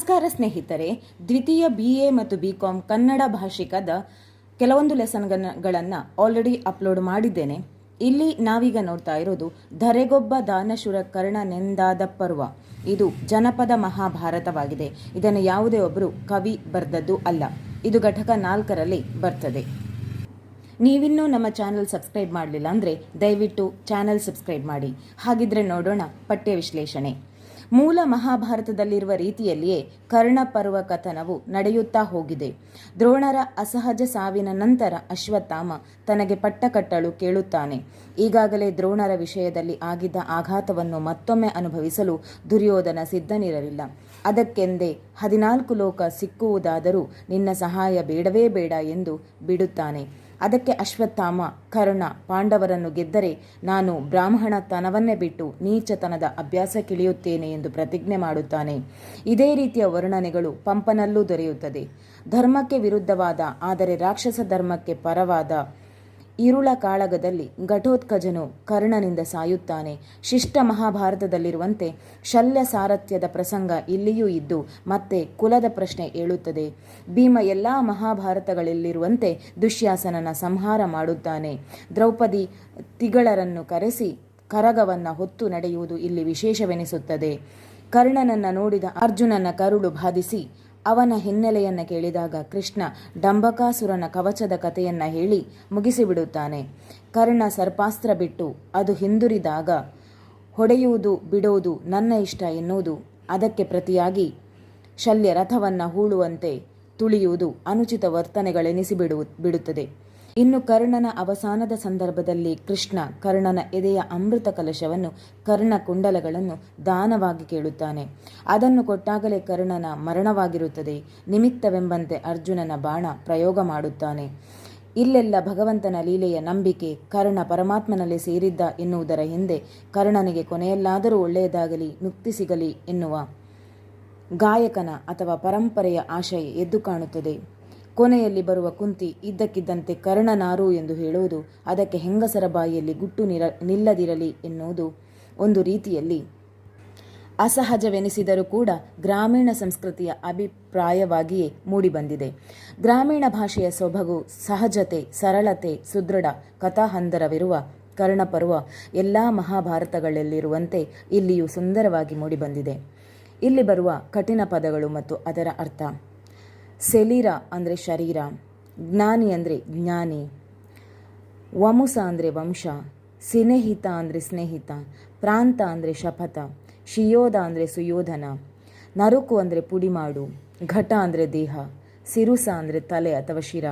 ನಮಸ್ಕಾರ ಸ್ನೇಹಿತರೆ, ದ್ವಿತೀಯ ಬಿ ಎ ಮತ್ತು ಬಿ ಕಾಮ್ ಕನ್ನಡ ಭಾಷಿಕದ ಕೆಲವೊಂದು ಲೆಸನ್ಗಳನ್ನು ಆಲ್ರೆಡಿ ಅಪ್ಲೋಡ್ ಮಾಡಿದ್ದೇನೆ. ಇಲ್ಲಿ ನಾವೀಗ ನೋಡ್ತಾ ಇರೋದು ಧರೆಗೊಬ್ಬ ದಾನಶುರ ಕರ್ಣನೆಂದಾದ ಪರ್ವ. ಇದು ಜನಪದ ಮಹಾಭಾರತವಾಗಿದೆ. ಇದನ್ನು ಯಾವುದೇ ಒಬ್ಬರು ಕವಿ ಬರೆದದ್ದು ಅಲ್ಲ. ಇದು ಘಟಕ ನಾಲ್ಕರಲ್ಲಿ ಬರ್ತದೆ. ನೀವಿನ್ನೂ ನಮ್ಮ ಚಾನಲ್ ಸಬ್ಸ್ಕ್ರೈಬ್ ಮಾಡಲಿಲ್ಲ ಅಂದರೆ ದಯವಿಟ್ಟು ಚಾನಲ್ ಸಬ್ಸ್ಕ್ರೈಬ್ ಮಾಡಿ. ಹಾಗಿದ್ರೆ ನೋಡೋಣ ಪಠ್ಯ ವಿಶ್ಲೇಷಣೆ. ಮೂಲ ಮಹಾಭಾರತದಲ್ಲಿರುವ ರೀತಿಯಲ್ಲಿಯೇ ಕರ್ಣಪರ್ವ ಕಥನವು ನಡೆಯುತ್ತಾ ಹೋಗಿದೆ. ದ್ರೋಣರ ಅಸಹಜ ಸಾವಿನ ನಂತರ ಅಶ್ವತ್ಥಾಮ ತನಗೆ ಪಟ್ಟಕಟ್ಟಳು ಕೇಳುತ್ತಾನೆ. ಈಗಾಗಲೇ ದ್ರೋಣರ ವಿಷಯದಲ್ಲಿ ಆಗಿದ್ದ ಆಘಾತವನ್ನು ಮತ್ತೊಮ್ಮೆ ಅನುಭವಿಸಲು ದುರ್ಯೋಧನ ಸಿದ್ಧನಿರಲಿಲ್ಲ. ಅದಕ್ಕೆಂದೇ ಹದಿನಾಲ್ಕು ಲೋಕ ಸಿಕ್ಕುವುದಾದರೂ ನಿನ್ನ ಸಹಾಯ ಬೇಡವೇ ಬೇಡ ಎಂದು ಬಿಡುತ್ತಾನೆ. ಅದಕ್ಕೆ ಅಶ್ವತ್ಥಾಮ, ಕರ್ಣ, ಪಾಂಡವರನ್ನು ಗೆದ್ದರೆ ನಾನು ಬ್ರಾಹ್ಮಣತನವನ್ನೇ ಬಿಟ್ಟು ನೀಚತನದ ಅಭ್ಯಾಸಕ್ಕಿಳಿಯುತ್ತೇನೆ ಎಂದು ಪ್ರತಿಜ್ಞೆ ಮಾಡುತ್ತಾನೆ. ಇದೇ ರೀತಿಯ ವರ್ಣನೆಗಳು ಪಂಪನಲ್ಲೂ ದೊರೆಯುತ್ತದೆ. ಧರ್ಮಕ್ಕೆ ವಿರುದ್ಧವಾದ, ಆದರೆ ರಾಕ್ಷಸ ಧರ್ಮಕ್ಕೆ ಪರವಾದ ಇರುಳ ಕಾಳಗದಲ್ಲಿ ಘಟೋತ್ಕಜನು ಕರ್ಣನಿಂದ ಸಾಯುತ್ತಾನೆ. ಶಿಷ್ಟ ಮಹಾಭಾರತದಲ್ಲಿರುವಂತೆ ಶಲ್ಯ ಸಾರಥ್ಯದ ಪ್ರಸಂಗ ಇಲ್ಲಿಯೂ ಇದ್ದು ಮತ್ತೆ ಕುಲದ ಪ್ರಶ್ನೆ ಏಳುತ್ತದೆ. ಭೀಮ ಎಲ್ಲ ಮಹಾಭಾರತಗಳಲ್ಲಿರುವಂತೆ ದುಶ್ಯಾಸನನ ಸಂಹಾರ ಮಾಡುತ್ತಾನೆ. ದ್ರೌಪದಿ ತಿಗಳರನ್ನು ಕರೆಸಿ ಕರಗವನ್ನ ಹೊತ್ತು ನಡೆಯುವುದು ಇಲ್ಲಿ ವಿಶೇಷವೆನಿಸುತ್ತದೆ. ಕರ್ಣನನ್ನ ನೋಡಿದ ಅರ್ಜುನನ ಕರುಳು ಬಾಧಿಸಿ ಅವನ ಹಿನ್ನೆಲೆಯನ್ನು ಕೇಳಿದಾಗ ಕೃಷ್ಣ ಡಂಬಕಾಸುರನ ಕವಚದ ಕಥೆಯನ್ನು ಹೇಳಿ ಮುಗಿಸಿಬಿಡುತ್ತಾನೆ. ಕರ್ಣ ಸರ್ಪಾಸ್ತ್ರ ಬಿಟ್ಟು ಅದು ಹಿಂದುರಿದಾಗ ಹೊಡೆಯುವುದು ಬಿಡುವುದು ನನ್ನ ಇಷ್ಟ ಎನ್ನುವುದು. ಅದಕ್ಕೆ ಪ್ರತಿಯಾಗಿ ಶಲ್ಯ ರಥವನ್ನು ಹೂಳುವಂತೆ ತುಳಿಯುವುದು ಅನುಚಿತ ವರ್ತನೆಗಳೆನಿಸಿಬಿಡು ಬಿಡುತ್ತದೆ. ಇನ್ನು ಕರ್ಣನ ಅವಸಾನದ ಸಂದರ್ಭದಲ್ಲಿ ಕೃಷ್ಣ ಕರ್ಣನ ಎದೆಯ ಅಮೃತ ಕಲಶವನ್ನು ಕರ್ಣ ಕುಂಡಲಗಳನ್ನು ದಾನವಾಗಿ ಕೇಳುತ್ತಾನೆ. ಅದನ್ನು ಕೊಟ್ಟಾಗಲೇ ಕರ್ಣನ ಮರಣವಾಗಿರುತ್ತದೆ. ನಿಮಿತ್ತವೆಂಬಂತೆ ಅರ್ಜುನನ ಬಾಣ ಪ್ರಯೋಗ ಮಾಡುತ್ತಾನೆ. ಇಲ್ಲೆಲ್ಲ ಭಗವಂತನ ಲೀಲೆಯ ನಂಬಿಕೆ ಕರ್ಣ ಪರಮಾತ್ಮನಲ್ಲಿ ಸೇರಿದ್ದ ಎನ್ನುವುದರ ಹಿಂದೆ ಕರ್ಣನಿಗೆ ಕೊನೆಯಲ್ಲಾದರೂ ಒಳ್ಳೆಯದಾಗಲಿ, ಮುಕ್ತಿ ಸಿಗಲಿ ಎನ್ನುವ ಗಾಯಕನ ಅಥವಾ ಪರಂಪರೆಯ ಆಶಯ ಎದ್ದು ಕಾಣುತ್ತದೆ. ಕೊನೆಯಲ್ಲಿ ಬರುವ ಕುಂತಿ ಇದ್ದಕ್ಕಿದ್ದಂತೆ ಕರ್ಣನಾರು ಎಂದು ಹೇಳುವುದು ಅದಕ್ಕೆ ಹೆಂಗಸರ ಬಾಯಿಯಲ್ಲಿ ಗುಟ್ಟು ನಿರ ನಿಲ್ಲದಿರಲಿ ಎನ್ನುವುದು ಒಂದು ರೀತಿಯಲ್ಲಿ ಅಸಹಜವೆನಿಸಿದರೂ ಕೂಡ ಗ್ರಾಮೀಣ ಸಂಸ್ಕೃತಿಯ ಅಭಿಪ್ರಾಯವಾಗಿಯೇ ಮೂಡಿಬಂದಿದೆ. ಗ್ರಾಮೀಣ ಭಾಷೆಯ ಸೊಬಗು, ಸಹಜತೆ, ಸರಳತೆ, ಸುದೃಢ ಕಥಾಹಂದರವಿರುವ ಕರ್ಣಪರ್ವ ಎಲ್ಲ ಮಹಾಭಾರತಗಳಲ್ಲಿರುವಂತೆ ಇಲ್ಲಿಯೂ ಸುಂದರವಾಗಿ ಮೂಡಿಬಂದಿದೆ. ಇಲ್ಲಿ ಬರುವ ಕಠಿಣ ಪದಗಳು ಮತ್ತು ಅದರ ಅರ್ಥ ಸೆಲಿರ ಅಂದರೆ ಶರೀರ, ಜ್ಞಾನಿ ಅಂದರೆ ಜ್ಞಾನಿ, ವಮುಸ ಅಂದರೆ ವಂಶ, ಸಿನೇಹಿತ ಅಂದರೆ ಸ್ನೇಹಿತ, ಪ್ರಾಂತ ಅಂದರೆ ಶಪಥ ಶಿಯೋಧ ಅಂದರೆ ಸುಯೋಧನ, ನರುಕು ಅಂದರೆ ಪುಡಿಮಾಡು, ಘಟ ಅಂದರೆ ದೇಹ, ಸಿರುಸ ಅಂದರೆ ತಲೆ ಅಥವಾ ಶಿರ,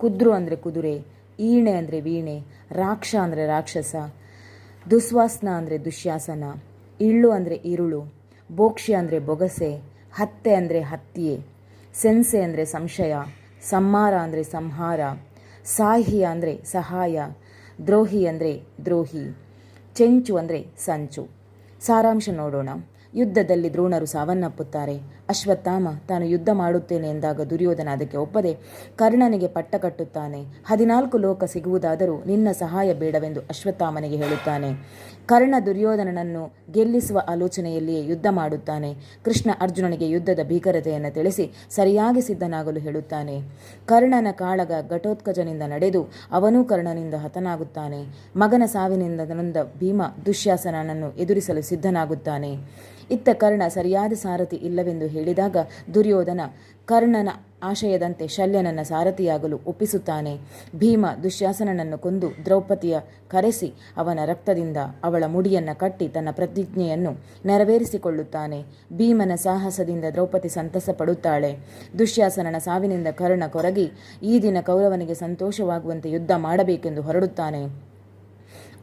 ಕುದ್ರು ಅಂದರೆ ಕುದುರೆ, ಈಣೆ ಅಂದರೆ ವೀಣೆ, ರಾಕ್ಷ ಅಂದರೆ ರಾಕ್ಷಸ, ದುಸ್ವಾಸನ ಅಂದರೆ ದುಶ್ಯಾಸನ, ಇಳ್ಳು ಅಂದರೆ ಇರುಳು ಬೋಕ್ಷಿ ಅಂದರೆ ಬೊಗಸೆ, ಹತ್ತೆ ಅಂದರೆ ಹತ್ತಿಯೆ ಸೆನ್ಸೆ ಅಂದರೆ ಸಂಶಯ, ಸಂಹಾರ ಅಂದರೆ ಸಂಹಾರ, ಸಾಹಿ ಅಂದರೆ ಸಹಾಯ, ದ್ರೋಹಿ ಅಂದರೆ ದ್ರೋಹಿ, ಚೆಂಚು ಅಂದರೆ ಸಂಚು. ಸಾರಾಂಶ ನೋಡೋಣ. ಯುದ್ಧದಲ್ಲಿ ದ್ರೋಣರು ಸಾವನ್ನಪ್ಪುತ್ತಾರೆ. ಅಶ್ವತ್ಥಾಮ ತಾನು ಯುದ್ಧ ಮಾಡುತ್ತೇನೆ ಎಂದಾಗ ದುರ್ಯೋಧನ ಅದಕ್ಕೆ ಒಪ್ಪದೆ ಕರ್ಣನಿಗೆ ಪಟ್ಟ ಕಟ್ಟುತ್ತಾನೆ. ಹದಿನಾಲ್ಕು ಲೋಕ ಸಿಗುವುದಾದರೂ ನಿನ್ನ ಸಹಾಯ ಬೇಡವೆಂದು ಅಶ್ವತ್ಥಾಮನಿಗೆ ಹೇಳುತ್ತಾನೆ. ಕರ್ಣ ದುರ್ಯೋಧನನನ್ನು ಗೆಲ್ಲಿಸುವ ಆಲೋಚನೆಯಲ್ಲಿಯೇ ಯುದ್ಧ ಮಾಡುತ್ತಾನೆ. ಕೃಷ್ಣ ಅರ್ಜುನನಿಗೆ ಯುದ್ಧದ ಭೀಕರತೆಯನ್ನು ತಿಳಿಸಿ ಸರಿಯಾಗಿ ಸಿದ್ಧನಾಗಲು ಹೇಳುತ್ತಾನೆ. ಕರ್ಣನ ಕಾಳಗ ಘಟೋತ್ಕಜನಿಂದ ನಡೆದು ಅವನೂ ಕರ್ಣನಿಂದ ಹತನಾಗುತ್ತಾನೆ. ಮಗನ ಸಾವಿನಿಂದ ನೊಂದ ಭೀಮ ದುಶ್ಯಾಸನನನ್ನು ಎದುರಿಸಲು ಸಿದ್ಧನಾಗುತ್ತಾನೆ. ಇತ್ತ ಕರ್ಣ ಸರಿಯಾದ ಸಾರಥಿ ಇಲ್ಲವೆಂದು ಹೇಳಿದಾಗ ದುರ್ಯೋಧನ ಕರ್ಣನ ಆಶಯದಂತೆ ಶಲ್ಯನನ್ನ ಸಾರಥಿಯಾಗಲು ಒಪ್ಪಿಸುತ್ತಾನೆ. ಭೀಮ ದುಶ್ಯಾಸನನನ್ನು ಕೊಂದು ದ್ರೌಪದಿಯ ಕರೆಸಿ ಅವನ ರಕ್ತದಿಂದ ಅವಳ ಮುಡಿಯನ್ನು ಕಟ್ಟಿ ತನ್ನ ಪ್ರತಿಜ್ಞೆಯನ್ನು ನೆರವೇರಿಸಿಕೊಳ್ಳುತ್ತಾನೆ. ಭೀಮನ ಸಾಹಸದಿಂದ ದ್ರೌಪದಿ ಸಂತಸ ಪಡುತ್ತಾಳೆ ದುಶ್ಯಾಸನನ ಸಾವಿನಿಂದ ಕರ್ಣ ಕೊರಗಿ ಈ ದಿನ ಕೌರವನಿಗೆ ಸಂತೋಷವಾಗುವಂತೆ ಯುದ್ಧ ಮಾಡಬೇಕೆಂದು ಹೊರಡುತ್ತಾನೆ.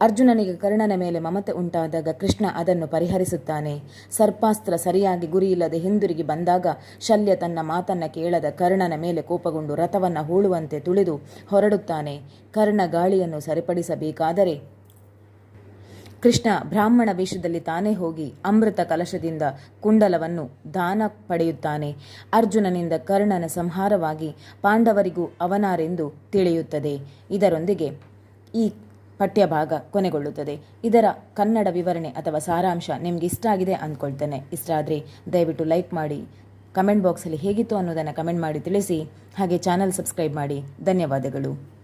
ಅರ್ಜುನನಿಗೆ ಕರ್ಣನ ಮೇಲೆ ಮಮತೆ ಉಂಟಾದಾಗ ಕೃಷ್ಣ ಅದನ್ನು ಪರಿಹರಿಸುತ್ತಾನೆ. ಸರ್ಪಾಸ್ತ್ರ ಸರಿಯಾಗಿ ಗುರಿಯಿಲ್ಲದೆ ಹಿಂದಿರುಗಿ ಬಂದಾಗ ಶಲ್ಯ ತನ್ನ ಮಾತನ್ನ ಕೇಳದ ಕರ್ಣನ ಮೇಲೆ ಕೋಪಗೊಂಡು ರಥವನ್ನು ಹೂಳುವಂತೆ ತುಳಿದು ಹೊರಡುತ್ತಾನೆ. ಕರ್ಣ ಗಾಳಿಯನ್ನು ಸರಿಪಡಿಸಬೇಕಾದರೆ ಕೃಷ್ಣ ಬ್ರಾಹ್ಮಣ ವೇಷದಲ್ಲಿ ತಾನೇ ಹೋಗಿ ಅಮೃತ ಕಲಶದಿಂದ ಕುಂಡಲವನ್ನು ದಾನ ಪಡೆಯುತ್ತಾನೆ. ಅರ್ಜುನನಿಂದ ಕರ್ಣನ ಸಂಹಾರವಾಗಿ ಪಾಂಡವರಿಗೂ ಅವನಾರೆಂದು ತಿಳಿಯುತ್ತದೆ. ಇದರೊಂದಿಗೆ ಈ ಪಠ್ಯಭಾಗ ಕೊನೆಗೊಳ್ಳುತ್ತದೆ. ಇದರ ಕನ್ನಡ ವಿವರಣೆ ಅಥವಾ ಸಾರಾಂಶ ನಿಮ್ಗೆ ಇಷ್ಟ ಆಗಿದೆ ಅಂದ್ಕೊಳ್ತೇನೆ. ಇಷ್ಟ ಆದರೆ ದಯವಿಟ್ಟು ಲೈಕ್ ಮಾಡಿ. ಕಮೆಂಟ್ ಬಾಕ್ಸಲ್ಲಿ ಹೇಗಿತ್ತು ಅನ್ನೋದನ್ನು ಕಮೆಂಟ್ ಮಾಡಿ ತಿಳಿಸಿ. ಹಾಗೆ ಚಾನಲ್ ಸಬ್ಸ್ಕ್ರೈಬ್ ಮಾಡಿ. ಧನ್ಯವಾದಗಳು.